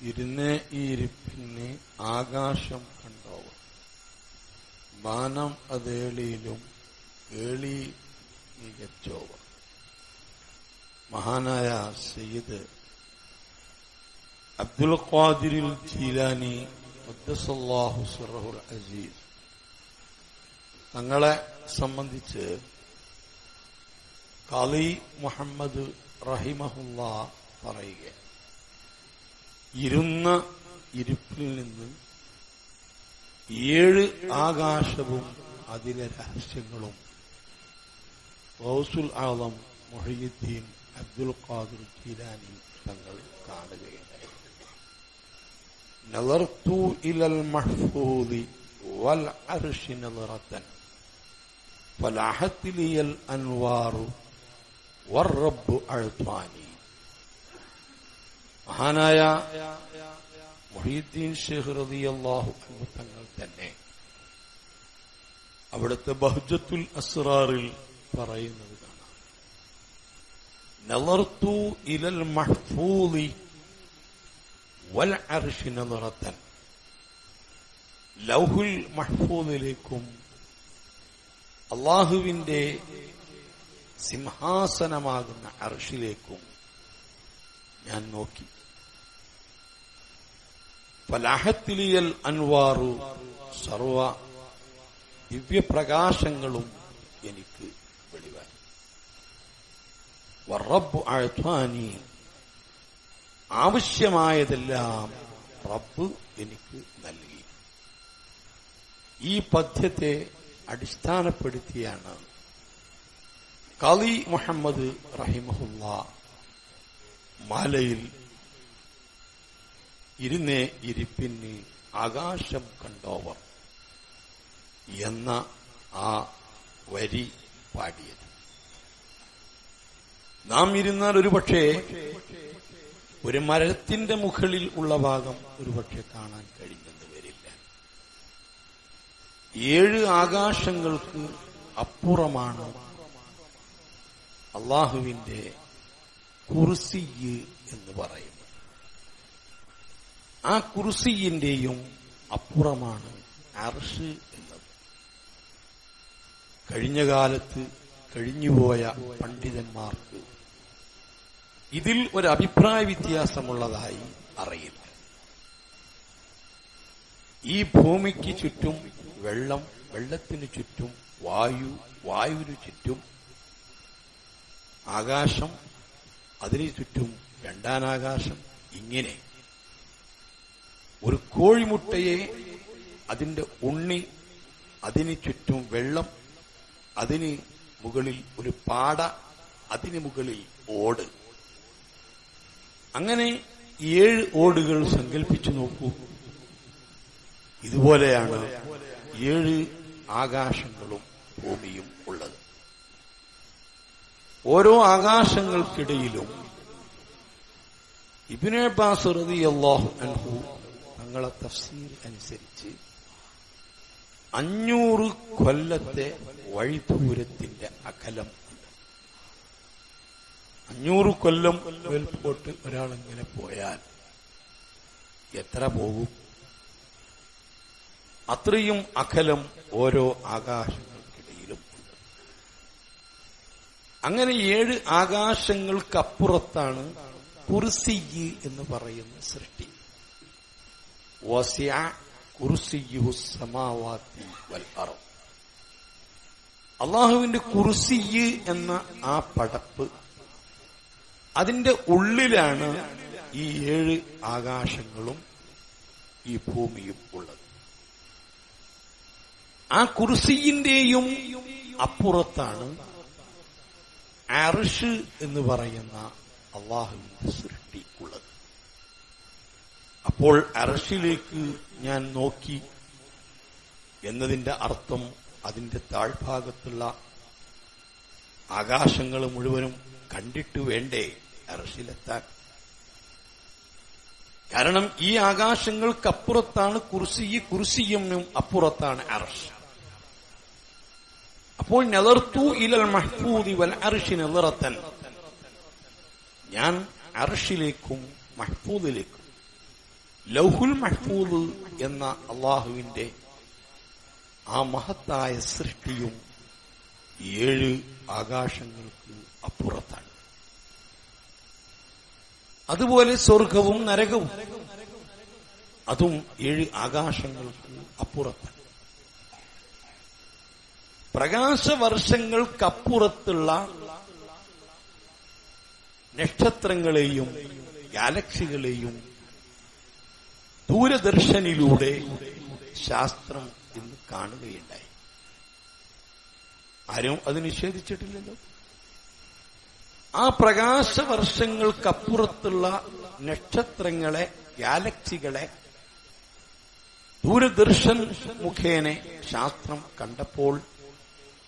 ഇരുന്ന് ഈ ഇരിപ്പിന് ആകാശം കണ്ടോവർ ബാനം അതേളിയിലും ഏളി മികച്ചോവർ മഹാനായ സയ്യിദ് അബ്ദുൽ ഖാദിരിൽ ജീലാനി മുദ്ദസല്ലാഹു സുറഹുൽ അസീസ് തങ്ങളെ സംബന്ധിച്ച് കളി മുഹമ്മദ് റഹിമഹുല്ല പറയുക ഇരുന്ന ഇരിപ്പിൽ നിന്ന് ഏഴ് ആകാശവും അതിലെ രഹസ്യങ്ങളും റൗസുൽ ആലം മൊഹീദ്ദീൻ അബ്ദുൽ ഖാദിർ ജീലാനി തങ്ങൾ കാണുകയുണ്ടായി نظرت إلى المحفوظ والعرش نظرة فلاحت لي الأنوار والرب أعطاني മഹാനായ മൊഹീദ്ദീൻ ഷെയ്ഖ് റളിയല്ലാഹു അൻഹു തങ്ങൾ തന്നെ അവിടുത്തെ ബഹുജത്തുൽ അസ്റാറിൽ പറയുന്നത് കാണാം. നളർത്തു ഇലൽ മഹ്ഫൂലി വൽ അർഷി നളറത്തൻ. ലൗഹുൽ മഹ്ഫൂലിലേക്കും അള്ളാഹുവിന്റെ സിംഹാസനമാകുന്ന അർഷിലേക്കും ഞാൻ നോക്കി. ഫലാഹത്തിലിയൽ അൻവാറു സർവ ദിവ്യപ്രകാശങ്ങളും എനിക്ക് വെളിവായി റബ്ബ് അഴ്വാനി ആവശ്യമായതെല്ലാം റബ്ബ് എനിക്ക് നൽകി. ഈ പദ്യത്തെ അടിസ്ഥാനപ്പെടുത്തിയാണ് കളി മുഹമ്മദ് റഹിമഹുല്ല മാലയിൽ ഇരുന്നേ ഇരിപ്പിന് ആകാശം കണ്ടോവർ എന്ന ആ വരി പാടിയത്. നാം ഇരുന്നാൽ ഒരുപക്ഷെ ഒരു മരത്തിന്റെ മുകളിൽ ഉള്ള ഭാഗം ഒരുപക്ഷെ കാണാൻ കഴിഞ്ഞെന്ന് വരില്ല. ഏഴ് ആകാശങ്ങൾക്ക് അപ്പുറമാണ് അള്ളാഹുവിന്റെ കുർസിയ് എന്ന് പറയുന്നത്. ആ കുർസിയിന്റെയും അപ്പുറമാണ് അർഷ് എന്നത്. കഴിഞ്ഞ കാലത്ത് കഴിഞ്ഞുപോയ പണ്ഡിതന്മാർക്ക് ഇതിൽ ഒരു അഭിപ്രായ വ്യത്യാസമുള്ളതായി അറിയില്ല. ഈ ഭൂമിക്ക് ചുറ്റും വെള്ളം വെള്ളത്തിനു ചുറ്റും വായു വായുവിനു ചുറ്റും ആകാശം അതിനു ചുറ്റും രണ്ടാനാകാശം ഇങ്ങനെ ഒരു കോഴിമുട്ടയെ അതിന്റെ ഉണ്ണി അതിന് ചുറ്റും വെള്ളം അതിന് മുകളിൽ ഒരു പാട അതിന് മുകളിൽ ഓട്. അങ്ങനെ ഏഴ് ഓടുകൾ സങ്കല്പിച്ചു നോക്കൂ. ഇതുപോലെയാണ് ഏഴ് ആകാശങ്ങളും ഭൂമിയും ഉള്ളത്. ഓരോ ആകാശങ്ങൾക്കിടയിലും ഇബിനെ ബാസുറതി അള്ളാഹു അൻഹു തങ്ങളെ തഫ്സീർ അനുസരിച്ച് അഞ്ഞൂറ് കൊല്ലത്തെ വഴിദൂരത്തിന്റെ അകലം അഞ്ഞൂറ് കൊല്ലം മേൽപോട്ട് ഒരാളിങ്ങനെ പോയാൽ എത്ര പോകും അത്രയും അകലം ഓരോ ആകാശങ്ങൾക്കിടയിലും അങ്ങനെ ഏഴ് ആകാശങ്ങൾക്കപ്പുറത്താണ് കുർസിയ് എന്ന് പറയുന്ന സൃഷ്ടി വസിയ കുർസിയുഹു സമാവാത്തി വൽ അറം അള്ളാഹുവിന്റെ കുർസിയ് എന്ന ആ പടപ്പ് അതിന്റെ ഉള്ളിലാണ് ഈ ഏഴ് ആകാശങ്ങളും ഈ ഭൂമിയും ഉള്ളത്. ആ കുർസിയിന്റെയും അപ്പുറത്താണ് അർഷ് എന്ന് പറയുന്ന അള്ളാഹുവിന്റെ അപ്പോൾ അർഷിലേക്ക് ഞാൻ നോക്കി എന്നതിന്റെ അർത്ഥം അതിന്റെ താഴ്ഭാഗത്തുള്ള ആകാശങ്ങൾ മുഴുവനും കണ്ടിട്ട് വേണ്ടേ അർഷിലെത്താൻ കാരണം ഈ ആകാശങ്ങൾക്കപ്പുറത്താണ് കുർസി കുർസിയും അപ്പുറത്താണ് അർഷ് അപ്പോൾ നെതർത്തു ഇലൽ മഹ്ഫൂദി വൽ അർഷി നിറത്തൻ ഞാൻ അർഷിലേക്കും മഹ്ഫൂദിലേക്കും ലൗഹുൽ മഹ്ഫൂദ് എന്ന അള്ളാഹുവിന്റെ ആ മഹത്തായ സൃഷ്ടിയും ഏഴ് ആകാശങ്ങൾക്ക് അപ്പുറത്താണ്. അതുപോലെ സ്വർഗവും നരകവും അതും ഏഴ് ആകാശങ്ങൾക്ക് അപ്പുറത്താണ്. പ്രകാശവർഷങ്ങൾക്കപ്പുറത്തുള്ള നക്ഷത്രങ്ങളെയും ഗാലക്സികളെയും ദൂരദർശനിലൂടെ ശാസ്ത്രം ഇന്ന് കാണുകയുണ്ടായി. ആരും അത് നിഷേധിച്ചിട്ടില്ലല്ലോ. ആ പ്രകാശവർഷങ്ങൾക്കപ്പുറത്തുള്ള നക്ഷത്രങ്ങളെ ഗാലക്സികളെ ദൂരദർശൻ മുഖേനെ ശാസ്ത്രം കണ്ടപ്പോൾ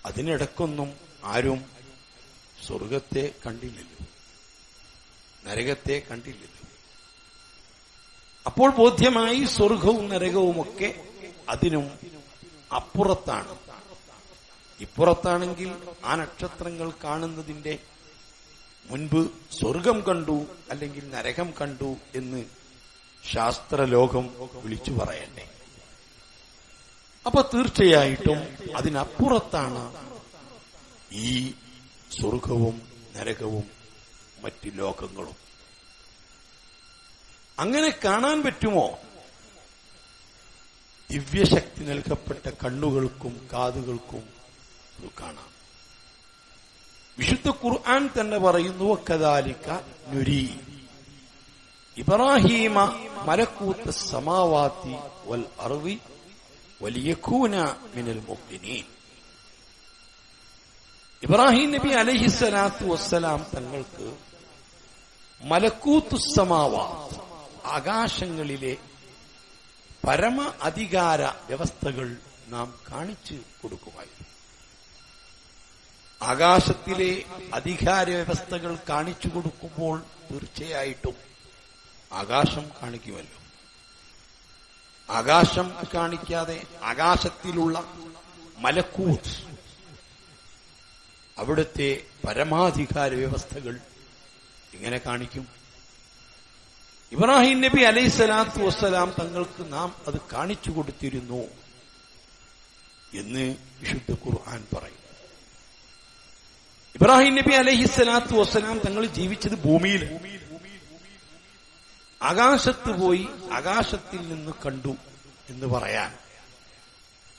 അതിനിടക്കൊന്നും ആരും സ്വർഗത്തെ കണ്ടില്ലല്ലോ. നരകത്തെ കണ്ടില്ലല്ലോ. അപ്പോൾ ബോധ്യമായി സ്വർഗവും നരകവും ഒക്കെ അതിനും അപ്പുറത്താണ്. ഇപ്പുറത്താണെങ്കിൽ ആ നക്ഷത്രങ്ങൾ കാണുന്നതിന്റെ മുൻപ് സ്വർഗം കണ്ടു അല്ലെങ്കിൽ നരകം കണ്ടു എന്ന് ശാസ്ത്രലോകം വിളിച്ചു പറയണ്ടേ അപ്പൊ തീർച്ചയായിട്ടും അതിനപ്പുറത്താണ് ഈ സ്വർഗവും നരകവും മറ്റു ലോകങ്ങളും. അങ്ങനെ കാണാൻ പറ്റുമോ? ദിവ്യശക്തി നൽകപ്പെട്ട കണ്ണുകൾക്കും കാതുകൾക്കും അത് കാണാം. വിശുദ്ധ ഖുർആൻ തന്നെ പറയുന്നു കദാലിക്ക നുരി ഇബ്രാഹീമ മലക്കൂത്ത സമാവാത്തി വൽ അർവി വലിയഖൂന മിനൽ മുഖ്മിനീൻ ഇബ്രാഹിം നബി അലഹിസ്സലാത്തു വസ്സലാം തങ്ങൾക്ക് മലക്കൂത്തുസമാവാത്ത് ആകാശങ്ങളിലെ പരമ അധികാര വ്യവസ്ഥകൾ നാം കാണിച്ചു കൊടുക്കുമായിരുന്നു ആകാശത്തിലെ അധികാര വ്യവസ്ഥകൾ കാണിച്ചു കൊടുക്കുമ്പോൾ തീർച്ചയായിട്ടും ആകാശം കാണിക്കുമല്ലോ. ആകാശം കാണിക്കാതെ ആകാശത്തിലുള്ള മലക്കൂത്ത് അവിടുത്തെ പരമാധികാര വ്യവസ്ഥകൾ എങ്ങനെ കാണിക്കും? ഇബ്രാഹിം നബി അലൈഹി സ്വലാത്തു വസ്സലാം തങ്ങൾക്ക് നാം അത് കാണിച്ചു കൊടുത്തിരുന്നു എന്ന് വിശുദ്ധ ഖുർആൻ പറയും ഇബ്രാഹിം നബി അലൈഹി സ്വലാത്തു വസ്സലാം തങ്ങൾ ജീവിച്ചത് ഭൂമിയിൽ ആകാശത്ത് പോയി ആകാശത്തിൽ നിന്ന് കണ്ടു എന്ന് പറയാൻ.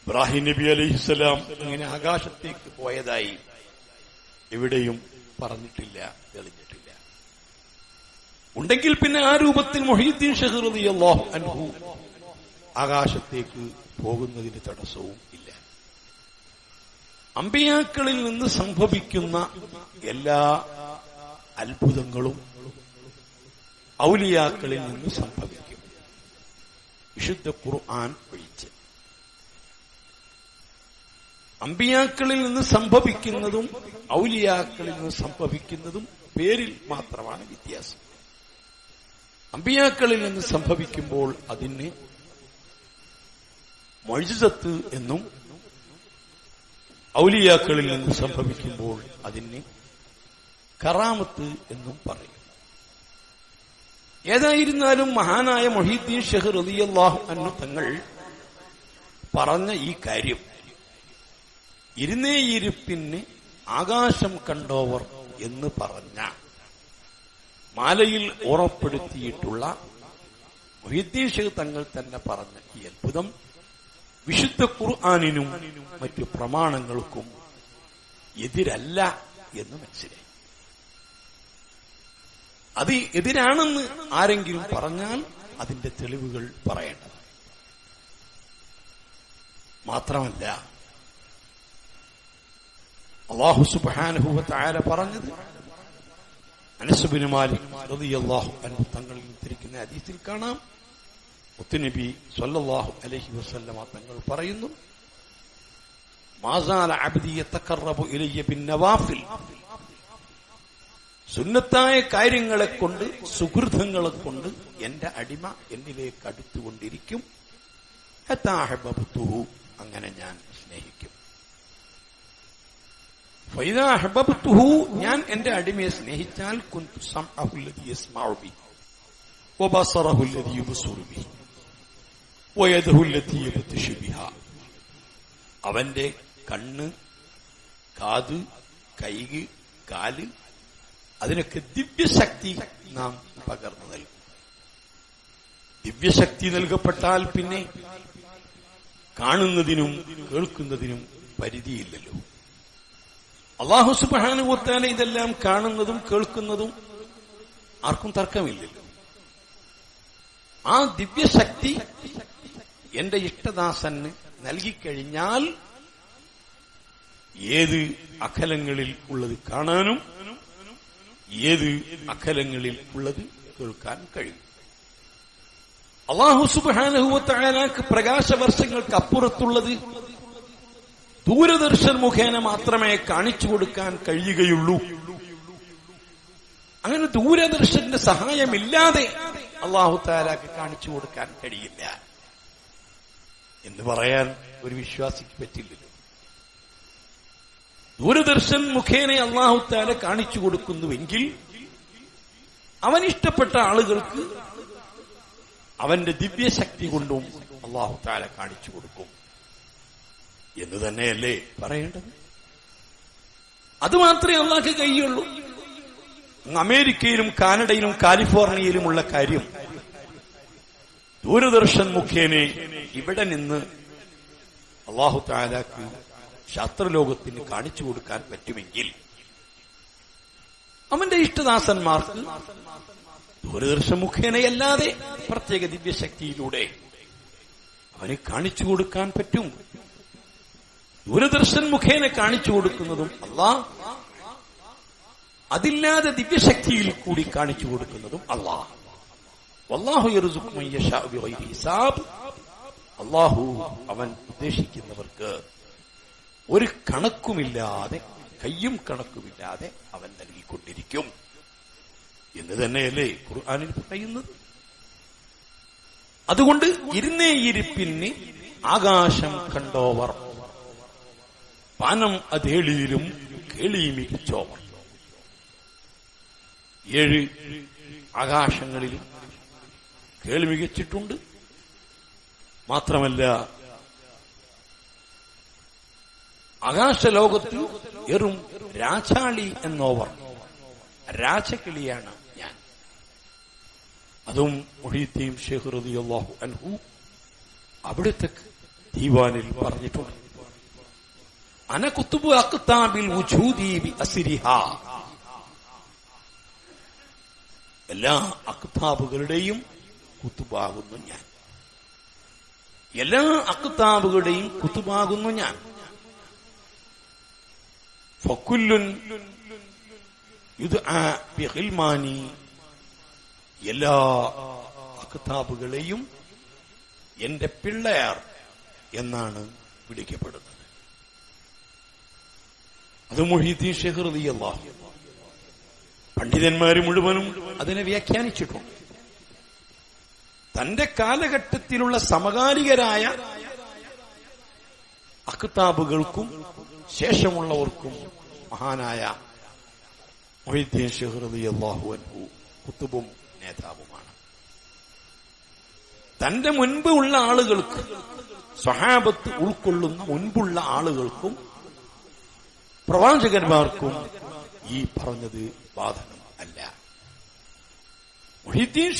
ഇബ്രാഹിം നബി അലൈഹിസ്സലാം ഇങ്ങനെ ആകാശത്തേക്ക് പോയതായി എവിടെയും പറഞ്ഞിട്ടില്ല തെളിഞ്ഞിട്ടില്ല. ഉണ്ടെങ്കിൽ പിന്നെ ആ രൂപത്തിൽ മൊഹീദ്ദീൻ ഷെഹ്റുദി അള്ളാഹു അൻഹു ആകാശത്തേക്ക് പോകുന്നതിന് തടസ്സവും ഇല്ല. അമ്പിയാക്കളിൽ നിന്ന് സംഭവിക്കുന്ന എല്ലാ അത്ഭുതങ്ങളും ഔലിയാക്കളിൽ നിന്ന് സംഭവിക്കും. വിശുദ്ധ ഖുർആൻ ഒഴിച്ച്. അമ്പിയാക്കളിൽ നിന്ന് സംഭവിക്കുന്നതും ഔലിയാക്കളിൽ നിന്ന് സംഭവിക്കുന്നതും പേരിൽ മാത്രമാണ് വ്യത്യാസം. അമ്പിയാക്കളിൽ നിന്ന് സംഭവിക്കുമ്പോൾ അതിന് മൊഴിസത്ത് എന്നും ഔലിയാക്കളിൽ നിന്ന് സംഭവിക്കുമ്പോൾ അതിന് കറാമത്ത് എന്നും പറയും. ഏതായിരുന്നാലും മഹാനായ മൊഹീദ്ദീൻ ഷെഹ് റലിയല്ലാഹു അന്നു തങ്ങൾ പറഞ്ഞ ഈ കാര്യം ഇരുന്നേയിരിപ്പിന് ആകാശം കണ്ടോവർ എന്ന് പറഞ്ഞ മാലയിൽ ഉറപ്പെടുത്തിയിട്ടുള്ള മൊഹീദ്ദീൻ തങ്ങൾ തന്നെ പറഞ്ഞ ഈ അത്ഭുതം വിശുദ്ധ ഖുർആാനിനും മറ്റു പ്രമാണങ്ങൾക്കും എതിരല്ല എന്ന് മനസ്സിലായി. അത് എതിരാണെന്ന് ആരെങ്കിലും പറഞ്ഞാൽ അതിന്റെ തെളിവുകൾ പറയേണ്ടത് മാത്രമല്ല അള്ളാഹു സുബാനുഭവ താര പറഞ്ഞത് അനസുബിന് മാലിക് തങ്ങളിൽ ഉദ്ധരിക്കുന്ന ഹദീസിൽ കാണാം. മുത്തുനബി സല്ലല്ലാഹു അലൈഹി വസല്ലമ തങ്ങൾ പറയുന്നു മാസാല അബ്ദി യതഖറബു ഇലയ്യ ബിൻ നവാഫിൽ. സുന്നത്തായ കാര്യങ്ങളെ കൊണ്ട് സുഹൃതങ്ങളെ കൊണ്ട് എന്റെ അടിമ എന്നിലേക്ക് അടുത്തുകൊണ്ടിരിക്കും. അങ്ങനെ ഞാൻ സ്നേഹിക്കും. ഞാൻ എന്റെ അടിമയെ സ്നേഹിച്ചാൽ അവന്റെ കണ്ണ് കാത് കൈക് കാൽ അതിനൊക്കെ ദിവ്യശക്തി നാം പകർന്നു നൽകും. ദിവ്യശക്തി നൽകപ്പെട്ടാൽ പിന്നെ കാണുന്നതിനും കേൾക്കുന്നതിനും പരിധിയില്ലല്ലോ. അള്ളാഹു സുബാനുഭൂത്താനെ ഇതെല്ലാം കാണുന്നതും കേൾക്കുന്നതും ആർക്കും തർക്കമില്ലല്ലോ. ആ ദിവ്യശക്തി എന്റെ ഇഷ്ടദാസന് നൽകിക്കഴിഞ്ഞാൽ ഏത് അഖലങ്ങളിൽ ഉള്ളത് കാണാനും ഏത് അഖലങ്ങളിൽ ഉള്ളത് കേൾക്കാൻ കഴിയും. അള്ളാഹു സുബാനഹുവത്തായാലാക്ക് പ്രകാശവർഷങ്ങൾക്ക് അപ്പുറത്തുള്ളത് ദൂരദർശൻ മുഖേന മാത്രമേ കാണിച്ചു കൊടുക്കാൻ കഴിയുകയുള്ളൂ. അങ്ങനെ ദൂരദർശന്റെ സഹായമില്ലാതെ അള്ളാഹു താലാക്ക് കാണിച്ചു കൊടുക്കാൻ കഴിയില്ല. എന്ന് പറയാൻ ഒരു വിശ്വാസിക്ക് പറ്റില്ലല്ലോ ദൂരദർശൻ മുഖേന അള്ളാഹു താല കാണിച്ചു കൊടുക്കുന്നുവെങ്കിൽ അവൻ ഇഷ്ടപ്പെട്ട ആളുകൾക്ക് അവന്റെ ദിവ്യശക്തി കൊണ്ടും അള്ളാഹു താല കാണിച്ചു കൊടുക്കും. എന്ന് തന്നെയല്ലേ പറയേണ്ടത്? അത് മാത്രമേ അള്ളാഹ് കഴിയുള്ളൂ. അമേരിക്കയിലും കാനഡയിലും കാലിഫോർണിയയിലുമുള്ള കാര്യം. ദൂരദർശൻ മുഖേന ഇവിടെ നിന്ന് അള്ളാഹു താലാക്ക് ശാസ്ത്രലോകത്തിന് കാണിച്ചു കൊടുക്കാൻ പറ്റുമെങ്കിൽ അവന്റെ ഇഷ്ടദാസന്മാർക്ക് ദൂരദർശൻ മുഖേനയല്ലാതെ പ്രത്യേക ദിവ്യശക്തിയിലൂടെ അവന് കാണിച്ചു കൊടുക്കാൻ പറ്റും. ദൂരദർശൻ മുഖേന കാണിച്ചു കൊടുക്കുന്നതും അള്ളാ അതില്ലാതെ ദിവ്യശക്തിയിൽ കൂടി കാണിച്ചു കൊടുക്കുന്നതും ഹിസാബ്. അള്ളാഹു അവൻ ഉദ്ദേശിക്കുന്നവർക്ക് ഒരു കണക്കുമില്ലാതെ കയ്യും കണക്കുമില്ലാതെ അവൻ നൽകിക്കൊണ്ടിരിക്കും. എന്ന് തന്നെയല്ലേ ഖുർആാനിൽ പറയുന്നത്? അതുകൊണ്ട് ഇരുന്നേ ഇരിപ്പിന് ആകാശം കണ്ടോവർ. പാനം അതേളിയിലും കേളിയുമിച്ചോ ഏഴ് ആകാശങ്ങളിൽ കേളി മികച്ചിട്ടുണ്ട് മാത്രമല്ല ആകാശലോകത്തിൽ എറും രാജാളി എന്നോവർ രാജകിളിയാണ് ഞാൻ. അതും മൊഴിത്തെയും ഷെയ്ഖ് റളിയല്ലാഹു അൻഹു അവിടുത്തെ ദീവാനിൽ പറഞ്ഞിട്ടുണ്ട്. എല്ലാ അക്താബുകളുടെയും കുത്തുബാകുന്നു ഞാൻ. എല്ലാ അക്താബുകളുടെയും കുത്തുബാകുന്നു ഞാൻ. ഫക്കുല്ലുൻ ബിഹിൽമാനി എല്ലാ അക്താബുകളെയും എന്റെ പിള്ളയാർ എന്നാണ് വിളിക്കപ്പെടുന്നത്. അത് മൊഹീദ്ദീൻ ഷെഹർ അള്ളാഹു പണ്ഡിതന്മാര് മുഴുവനും അതിനെ വ്യാഖ്യാനിച്ചിട്ടുണ്ട് തന്റെ കാലഘട്ടത്തിലുള്ള സമകാലികരായ അക്താബുകൾക്കും ശേഷമുള്ളവർക്കും മഹാനായ മൊഹീദ്ദീൻ ഷെഹർ അള്ളാഹു അൻഹു കുത്തുബും നേതാവുമാണ്. തന്റെ മുൻപ് ഉള്ള ആളുകൾക്ക് സ്വഹാബത്ത് ഉൾക്കൊള്ളുന്ന മുൻപുള്ള ആളുകൾക്കും പ്രവാചകന്മാർക്കും ഈ പറഞ്ഞത് ബാധകം അല്ല മൊഹിദ്ദീൻ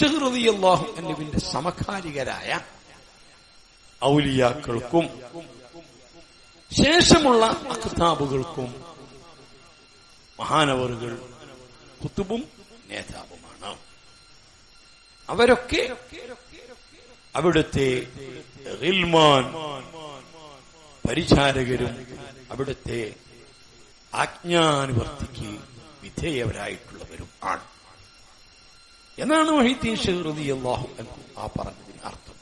സമകാലികരായ ഔലിയാക്കൾക്കും ശേഷമുള്ള അക്താബുകൾക്കും മഹാനവറുകൾ കുത്തുബും നേതാവുമാണ്. അവരൊക്കെ അവിടുത്തെ ഗിൽമാൻ പരിചാരകരും അവിടുത്തെ ആജ്ഞാനുവർത്തിക്ക് വിധേയവരായിട്ടുള്ളവരും ആണ്. എന്നാണ് മൊഹീദ്ദീൻ ഷെഹ്റതി അള്ളാഹു ആ പറഞ്ഞതിന് അർത്ഥം.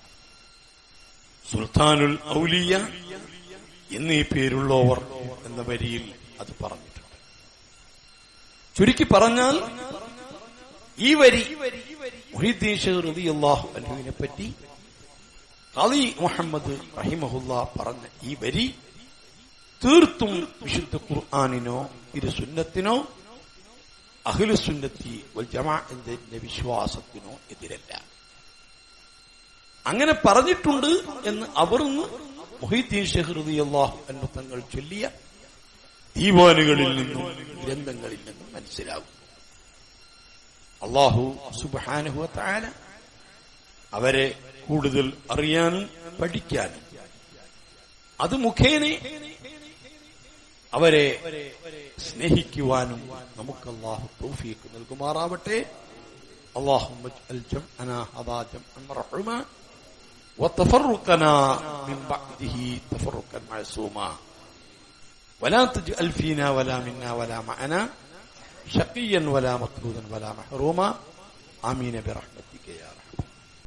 സുൽത്താനുൽ ഔലിയ എന്നീ പേരുള്ളവർ എന്ന വരിയിൽ അത് പറഞ്ഞിട്ടുണ്ട്. ചുരുക്കി പറഞ്ഞാൽ ഈ വരി മൊഹീദ്ദീൻ ഷെഹ്റതി അള്ളാഹു അൻഹുവിനെ പറ്റി അലി മുഹമ്മദ് റഹിമഹുല്ല പറഞ്ഞ ഈ വരി തീർത്തും വിശുദ്ധ ഖുർആാനിനോ ഇരു സുന്നത്തിനോ അഖിലുസുന്നത്തി വൽ ജമാഅത്തിന്റെ വിശ്വാസത്തിനോ എതിരല്ല. അങ്ങനെ പറഞ്ഞിട്ടുണ്ട് എന്ന് അവർന്ന് മൊഹീദ്ദീൻ ഷെഹ്റുദി അള്ളാഹു എന്ന തങ്ങൾ ചൊല്ലിയ ദീവാനുകളിൽ നിന്നും ഗ്രന്ഥങ്ങളിൽ നിന്നും മനസ്സിലാവും അള്ളാഹു സുബാനുഹു അവരെ കൂടുതൽ അറിയാനും പഠിക്കാനും അത് മുഖേന അവരെ സ്നേഹിക്കുവാനും നമുക്ക് അള്ളാഹു തൗഫീഖ് നൽകുമാറാവട്ടെ اللهم اجعل جمعنا هذا جمعا مرحوما وتفرقنا من بعده تفرقا معصوما ولا تجعل فينا ولا منا ولا معنا شقيا ولا مطرودا ولا محروما امين برحمتك